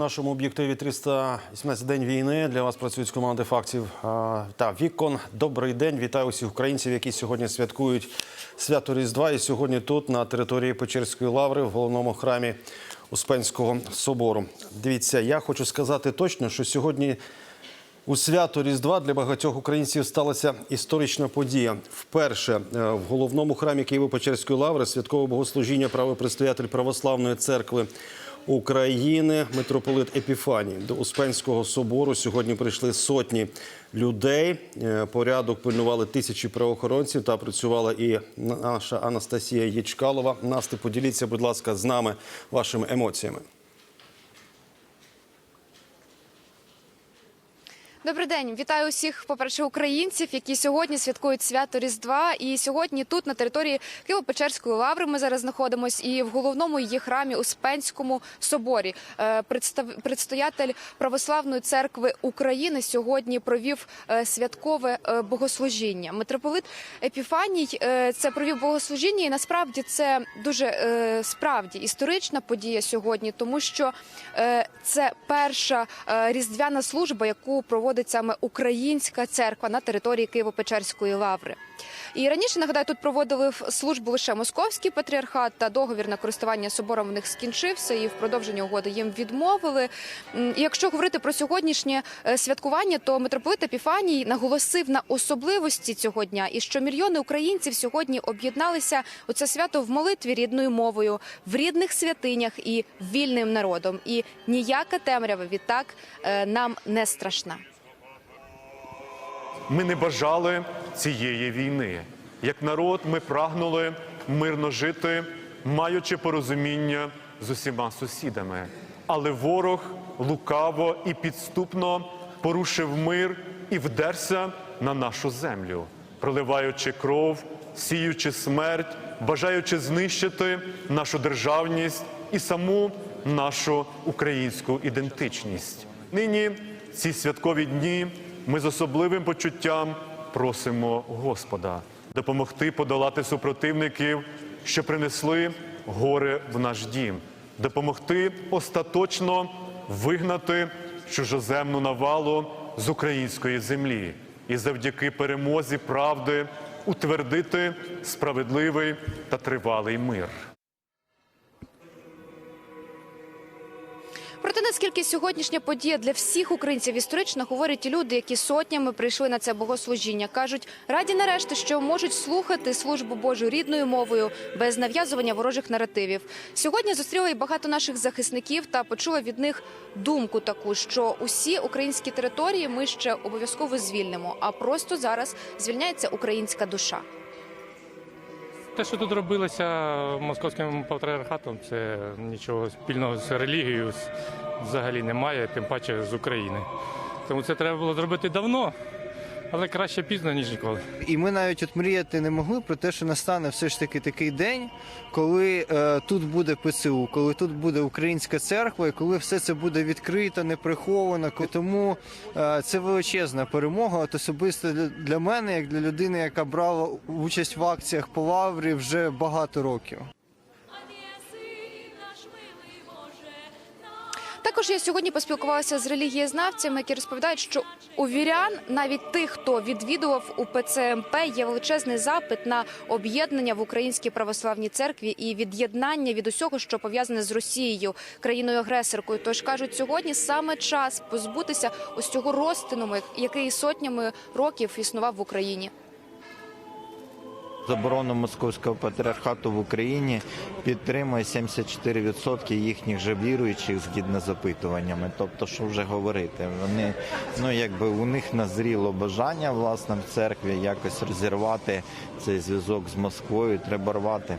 Нашому об'єктиві 318 день війни для вас працюють команди фактів та вікон. Добрий день, вітаю усіх українців, які сьогодні святкують свято Різдва. І сьогодні тут, на території Печерської лаври, в головному храмі Успенського собору. Дивіться, я хочу сказати точно, що сьогодні у свято Різдва для багатьох українців сталася історична подія. Вперше е, в головному храмі Києво-Печерської лаври святкове богослужіння правопредстоятель Православної церкви України митрополит Епіфаній. До Успенського собору сьогодні прийшли сотні людей. Е, Порядок пильнували тисячі правоохоронців та працювала і наша Анастасія Єчкалова. Насти, поділіться, будь ласка, з нами вашими емоціями. Добрий день, вітаю усіх, по-перше, українців, які сьогодні святкують свято Різдва. І сьогодні тут, на території Києво-Печерської лаври, ми зараз знаходимося, і в головному її храмі Успенському соборі. Е, Предстоятель Православної церкви України сьогодні провів е, святкове е, богослужіння. Митрополит Епіфаній це провів богослужіння, і насправді це дуже справді історична подія сьогодні, тому що це перша різдвяна служба, яку проводить саме українська церква на території Києво-Печерської лаври. І раніше нагадаю, тут проводили службу лише московський патріархат та договір на користування собором в них скінчився, і в продовження угоди їм відмовили. І якщо говорити про сьогоднішнє е, святкування, то митрополит Епіфаній наголосив на особливості цього дня і що мільйони українців сьогодні об'єдналися у це свято в молитві рідною мовою, в рідних святинях і вільним народом. І ніяка темрява відтак е, нам не страшна. Ми не бажали цієї війни. Як народ, ми прагнули мирно жити, маючи порозуміння з усіма сусідами. Але ворог лукаво і підступно порушив мир і вдерся на нашу землю, проливаючи кров, сіючи смерть, бажаючи знищити нашу державність і саму нашу українську ідентичність. Нині ці святкові дні ми з особливим почуттям просимо Господа допомогти подолати супротивників, що принесли горе в наш дім, допомогти остаточно вигнати чужоземну навалу з української землі і завдяки перемозі правди утвердити справедливий та тривалий мир. Проте наскільки сьогоднішня подія для всіх українців історична, говорять і люди, які сотнями прийшли на це богослужіння. кажуть, раді нарешті, що можуть слухати службу Божу рідною мовою без нав'язування ворожих наративів. Сьогодні зустріла і багато наших захисників та почула від них думку таку, що усі українські території ми ще обов'язково звільнимо, а просто зараз звільняється українська душа. Те, що тут робилося московським патріархатом, це нічого спільного з релігією взагалі немає, тим паче з України. Тому це треба було зробити давно, але краще пізно, ніж ніколи. І ми навіть от мріяти не могли про те, що настане все ж таки такий день, коли е, тут буде ПЦУ, коли тут буде українська церква, і коли все це буде відкрито, не приховано. Тому е, це величезна перемога. От особисто для мене, як для людини, яка брала участь в акціях по лаврі вже багато років. Також я сьогодні поспілкувалася з релігієзнавцями, які розповідають, що у вірян, навіть тих, хто відвідував у ПЦМП, є величезний запит на об'єднання в українській православній церкві і від'єднання від усього, що пов'язане з Росією, країною агресоркою. Тож кажуть, сьогодні саме час позбутися ось цього розтину, який сотнями років існував в Україні. Заборону московського патріархату в Україні підтримує 74% їхніх же віруючих згідно з опитуваннями. Тобто, що вже говорити, вони ну якби у них назріло бажання власне в церкві якось розірвати цей зв'язок з Москвою. Треба рвати.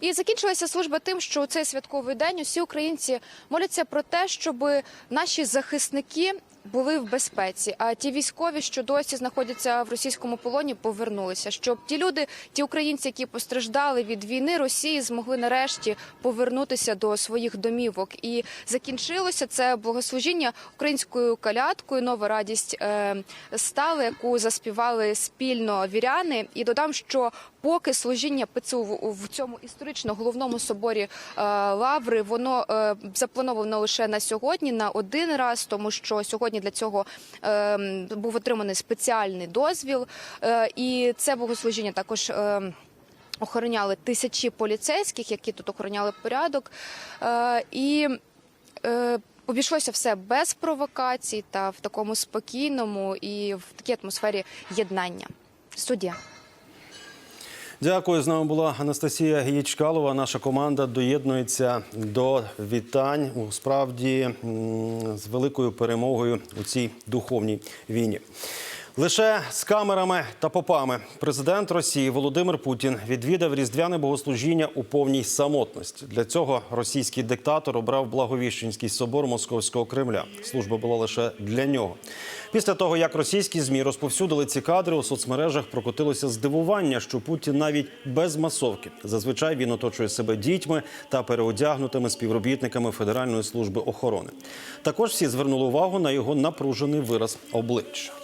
І закінчилася служба тим, що у цей святковий день усі українці моляться про те, щоб наші захисники були в безпеці. А ті військові, що досі знаходяться в російському полоні, повернулися. Щоб ті люди, ті українці, які постраждали від війни Росії, змогли нарешті повернутися до своїх домівок. І закінчилося це богослужіння українською калядкою. Нова радість е, стали, яку заспівали спільно віряни. І додам, що поки служіння ПЦУ в, в цьому історично головному соборі е, Лаври, воно е, заплановано лише на сьогодні, на один раз, тому що сьогодні для цього е, був отриманий спеціальний дозвіл, е, і це богослужіння також. Е, Охороняли тисячі поліцейських, які тут охороняли порядок, е, і е, обійшлося все без провокацій та в такому спокійному і в такій атмосфері єднання. Студія. Дякую. З нами була Анастасія Гічкалова. Наша команда доєднується до вітань у справді з великою перемогою у цій духовній війні. Лише з камерами та попами президент Росії Володимир Путін відвідав різдвяне богослужіння у повній самотності. Для цього російський диктатор обрав Благовіщенський собор Московського Кремля. Служба була лише для нього. Після того, як російські змі розповсюдили ці кадри у соцмережах, прокотилося здивування, що Путін навіть без масовки. Зазвичай він оточує себе дітьми та переодягнутими співробітниками Федеральної служби охорони. Також всі звернули увагу на його напружений вираз обличчя.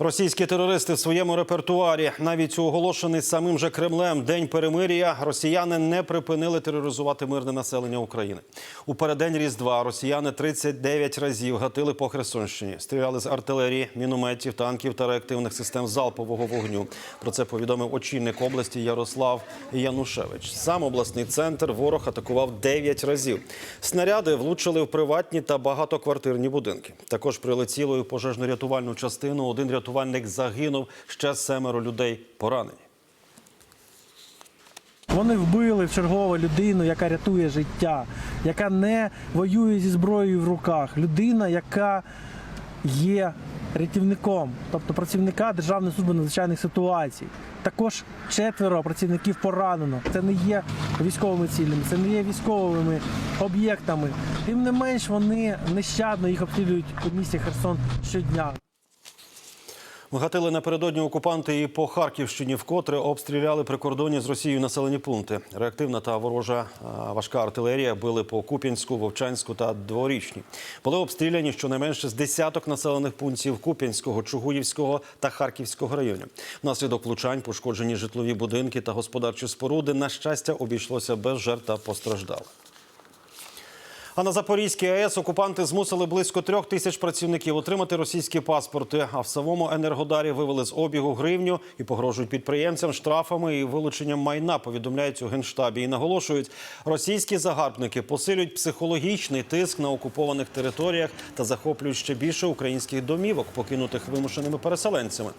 Російські терористи в своєму репертуарі, навіть у оголошений самим же Кремлем День перемир'я, росіяни не припинили тероризувати мирне населення України. У переддень Різдва росіяни 39 разів гатили по Херсонщині, стріляли з артилерії, мінометів, танків та реактивних систем залпового вогню. Про це повідомив очільник області Ярослав Янушевич. Сам обласний центр ворог атакував 9 разів. Снаряди влучили в приватні та багатоквартирні будинки. Також прилетіло і пожежно-рятувальну частину. Один рятувальник загинув, ще семеро людей поранені. Вони вбили в чергову людину, яка рятує життя, яка не воює зі зброєю в руках. Людина, яка є рятівником, тобто працівника Державної служби надзвичайних ситуацій. Також четверо працівників поранено. Це не є військовими цілями, це не є військовими об'єктами. Тим не менш, вони нещадно їх обстрілюють у місті Херсон щодня. Гатили напередодні окупанти і по Харківщині вкотре обстріляли прикордонні з Росією населені пункти. Реактивна та ворожа важка артилерія били по Куп'янську, Вовчанську та Дворічні. Були обстріляні щонайменше з десяток населених пунктів Куп'янського, Чугуївського та Харківського районів. Внаслідок влучань пошкоджені житлові будинки та господарчі споруди. На щастя, обійшлося без жертв та постраждалих. А на Запорізькій АЕС окупанти змусили близько трьох тисяч працівників отримати російські паспорти. А в самому енергодарі вивели з обігу гривню і погрожують підприємцям штрафами і вилученням майна. Повідомляють у генштабі і наголошують, російські загарбники посилюють психологічний тиск на окупованих територіях та захоплюють ще більше українських домівок, покинутих вимушеними переселенцями.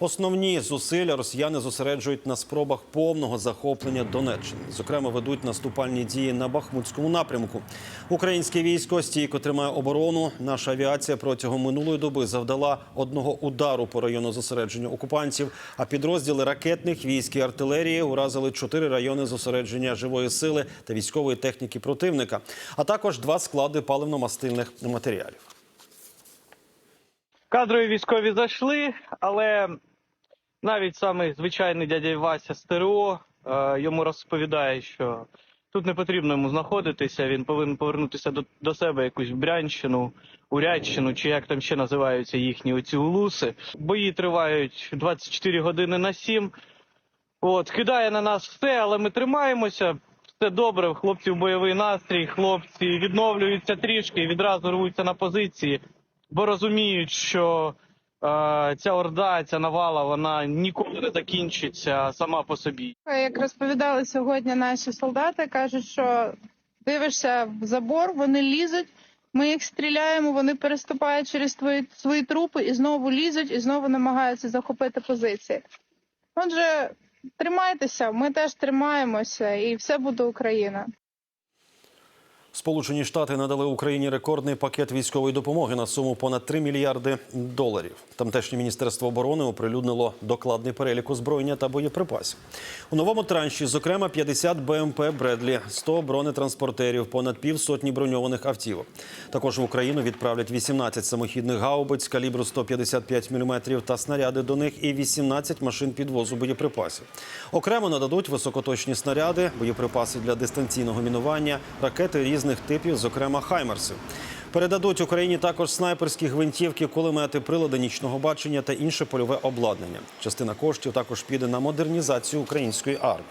Основні зусилля росіяни зосереджують на спробах повного захоплення Донеччини. Зокрема, ведуть наступальні дії на Бахмутському напрямку. Українське військо стійко тримає оборону. Наша авіація протягом минулої доби завдала одного удару по району зосередження окупантів. А підрозділи ракетних військ і артилерії уразили чотири райони зосередження живої сили та військової техніки противника, а також два склади паливно-мастильних матеріалів. Кадрові військові зайшли, але навіть самий звичайний дядя Вася з ТРО е, йому розповідає, що тут не потрібно йому знаходитися, він повинен повернутися до, до себе якусь Брянщину, Урядщину, чи як там ще називаються їхні оці улуси. Бої тривають 24 години на 7. От, кидає на нас все, але ми тримаємося. Все добре, в хлопців бойовий настрій, хлопці відновлюються трішки відразу рвуться на позиції, бо розуміють, що ця орда, ця навала, вона ніколи не закінчиться сама по собі. Як розповідали сьогодні наші солдати, кажуть, що дивишся в забор, вони лізуть, ми їх стріляємо, вони переступають через твої свої трупи і знову лізуть, і знову намагаються захопити позиції. Отже, тримайтеся, ми теж тримаємося, і все буде Україна. Сполучені Штати надали Україні рекордний пакет військової допомоги на суму понад 3 мільярди доларів. Тамтешнє міністерство оборони оприлюднило докладний перелік озброєння та боєприпасів. У новому транші, зокрема, 50 БМП Бредлі, 100 бронетранспортерів, понад півсотні броньованих автівок. Також в Україну відправлять 18 самохідних гаубиць калібру 155 мм та снаряди до них і 18 машин підвозу боєприпасів. Окремо нададуть високоточні снаряди, боєприпаси для дистанційного мінування, ракети різних типів, зокрема хаймерси. Передадуть Україні також снайперські гвинтівки, кулемети, прилади нічного бачення та інше польове обладнання. Частина коштів також піде на модернізацію української армії.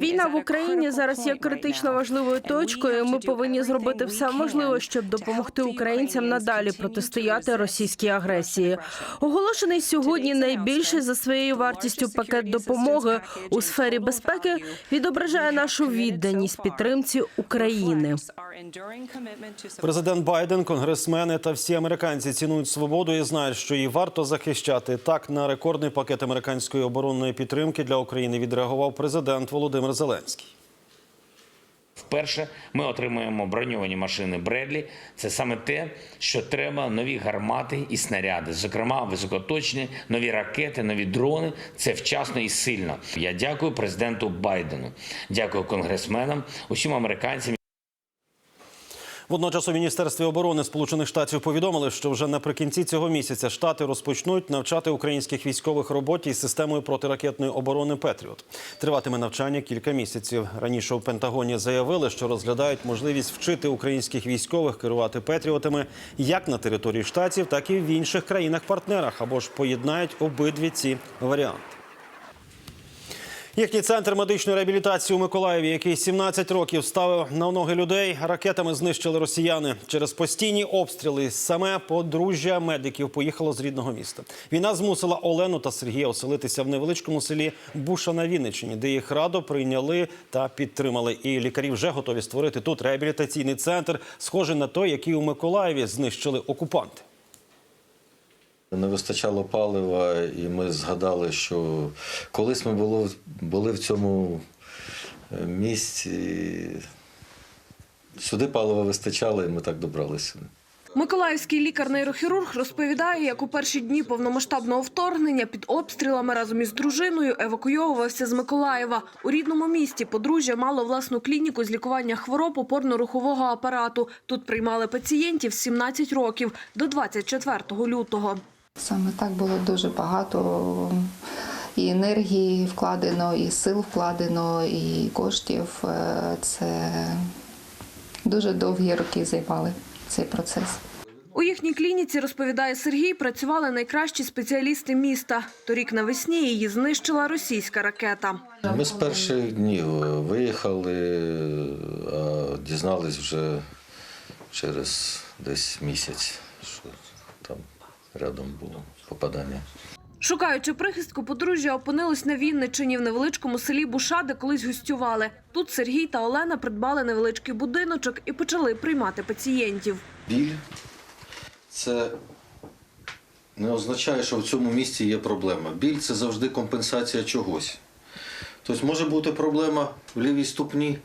Війна в Україні зараз є критично важливою точкою. Ми повинні зробити все можливе, щоб допомогти українцям надалі протистояти російській агресії. Оголошений сьогодні найбільший за своєю вартістю пакет допомоги у сфері безпеки відображає нашу відданість підтримці України. Президент Байден, конгресмени та всі американці цінують свободу і знають, що її варто захищати. Так на рекордний пакет американської оборонної підтримки для України відреагував президент Володимир Зеленський. Вперше ми отримуємо броньовані машини Бредлі. Це саме те, що треба: нові гармати і снаряди, зокрема високоточні, нові ракети, нові дрони. Це вчасно і сильно. Я дякую президенту Байдену, дякую конгресменам, усім американцям. Водночас у міністерстві оборони Сполучених Штатів повідомили, що вже наприкінці цього місяця штати розпочнуть навчати українських військових роботі із системою протиракетної оборони Петріот. Триватиме навчання кілька місяців. Раніше у Пентагоні заявили, що розглядають можливість вчити українських військових керувати Петріотами як на території штатів, так і в інших країнах-партнерах або ж поєднають обидві ці варіанти. Їхній центр медичної реабілітації у Миколаєві, який 17 років ставив на ноги людей, ракетами знищили росіяни через постійні обстріли. Саме подружжя медиків поїхало з рідного міста. Війна змусила Олену та Сергія оселитися в невеличкому селі Буша на Вінниччині, де їх радо прийняли та підтримали. І лікарі вже готові створити тут реабілітаційний центр, схожий на той, який у Миколаєві знищили окупанти. Не вистачало палива, і ми згадали, що колись ми було, були в цьому е, місці. Сюди палива вистачало, і ми так добралися. Миколаївський лікар-нейрохірург розповідає, як у перші дні повномасштабного вторгнення під обстрілами разом із дружиною евакуйовувався з Миколаєва. У рідному місті подружжя мало власну клініку з лікування хвороб опорно-рухового апарату. Тут приймали пацієнтів з 17 років до 24 лютого. Саме так було дуже багато і енергії вкладено, і сил вкладено, і коштів. Е, Це дуже довгі роки займали цей процес. У їхній клініці, розповідає Сергій, працювали найкращі спеціалісти міста. Торік навесні її знищила російська ракета. Ми з перших днів виїхали, а дізнались вже через десь місяць, що рядом було попадання. Шукаючи прихистку, подружжя опинилось на Вінниччині в невеличкому селі Буша, де колись гостювали. Тут Сергій та Олена придбали невеличкий будиночок і почали приймати пацієнтів. Біль це не означає, що в цьому місці є проблема. Біль це завжди компенсація чогось. Тобто може бути проблема в лівій ступні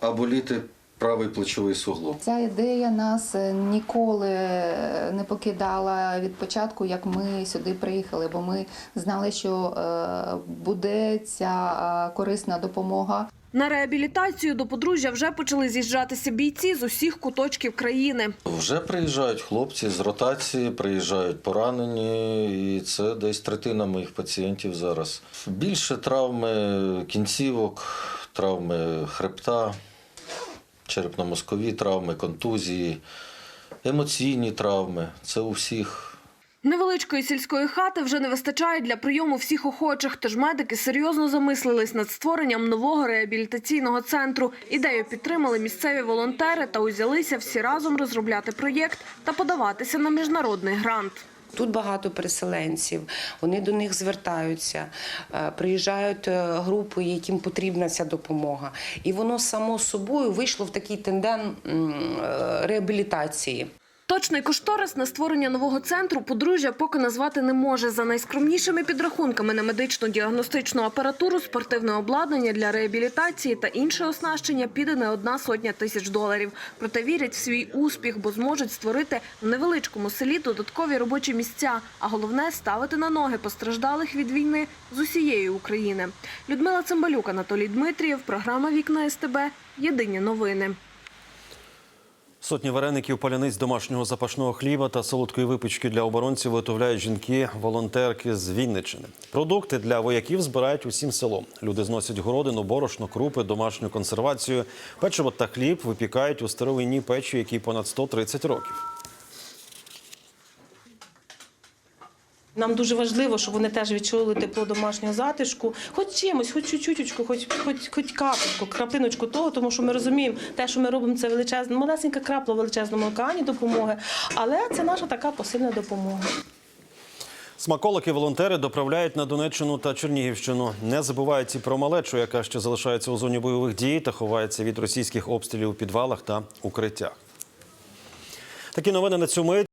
або літи правий плечовий суглоб. Ця ідея нас е, ніколи е, не покидала від початку, як ми сюди приїхали, бо ми знали, що е, буде ця корисна допомога. На реабілітацію до подружжя вже почали з'їжджатися бійці з усіх куточків країни. Вже приїжджають хлопці з ротації, приїжджають поранені, і це десь третина моїх пацієнтів зараз. Більше травми кінцівок, травми хребта, черепно-мозкові травми, контузії, емоційні травми. Це у всіх. Невеличкої сільської хати вже не вистачає для прийому всіх охочих, тож медики серйозно замислились над створенням нового реабілітаційного центру. Ідею підтримали місцеві волонтери та узялися всі разом розробляти проєкт та подаватися на міжнародний грант. Тут багато переселенців, вони до них звертаються, е, приїжджають е, групи, яким потрібна ця допомога. І воно само собою вийшло в такий тенден е, реабілітації. Точний кошторис на створення нового центру подружжя поки назвати не може. За найскромнішими підрахунками на медичну діагностичну апаратуру, спортивне обладнання для реабілітації та інше оснащення піде не одна сотня тисяч доларів. Проте вірять в свій успіх, бо зможуть створити в невеличкому селі додаткові робочі місця, а головне ставити на ноги постраждалих від війни з усієї України. Людмила Цимбалюк, Анатолій Дмитрієв, програма Вікна СТБ. Єдині новини. Сотні вареників, паляниць домашнього запашного хліба та солодкої випічки для оборонців виготовляють жінки-волонтерки з Вінничини. Продукти для вояків збирають усім селом. Люди зносять городину, борошно, крупи, домашню консервацію, печиво та хліб випікають у старовинній печі, якій понад 130 років. Нам дуже важливо, щоб вони теж відчули тепло домашнього затишку, хоч чимось, хоч чуть-чуть, хоч, хоч, хоч капельку, краплиночку того, тому що ми розуміємо, те, що ми робимо, це величезна, малесенька крапла в величезному океані допомоги, але це наша така посильна допомога. Смаколики волонтери доправляють на Донеччину та Чернігівщину. Не забувають і про малечу, яка ще залишається у зоні бойових дій та ховається від російських обстрілів у підвалах та укриттях. Такі новини на мить.